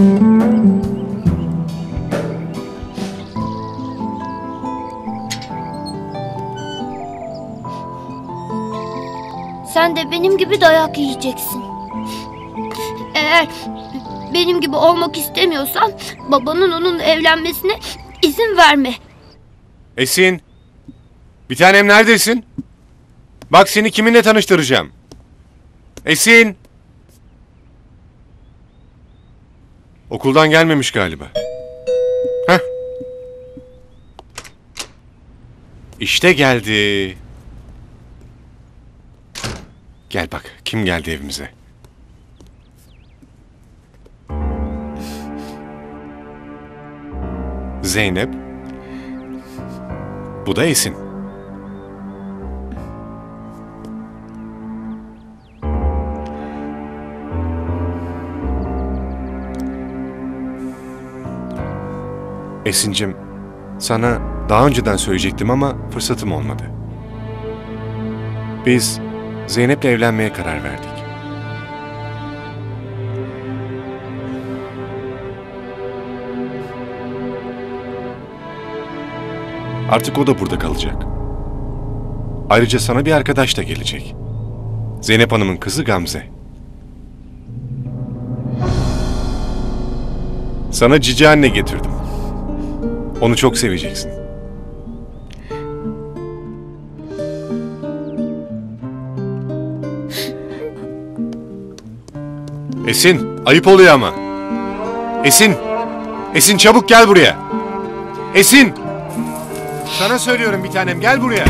Sen de benim gibi dayak yiyeceksin. Eğer benim gibi olmak istemiyorsan babanın onunla evlenmesine izin verme. Esin. Bir tanem neredesin? Bak seni kiminle tanıştıracağım. Esin. Okuldan gelmemiş galiba. Heh. İşte geldi. Gel bak kim geldi evimize. Zeynep. Bu da Esin. Esin'cim, sana daha önceden söyleyecektim ama fırsatım olmadı. Biz Zeynep'le evlenmeye karar verdik. Artık o da burada kalacak. Ayrıca sana bir arkadaş da gelecek. Zeynep Hanım'ın kızı Gamze. Sana cici anne getirdim. Onu çok seveceksin. Esin, ayıp oluyor ama. Esin, Esin çabuk gel buraya. Esin! Sana söylüyorum bir tanem gel buraya.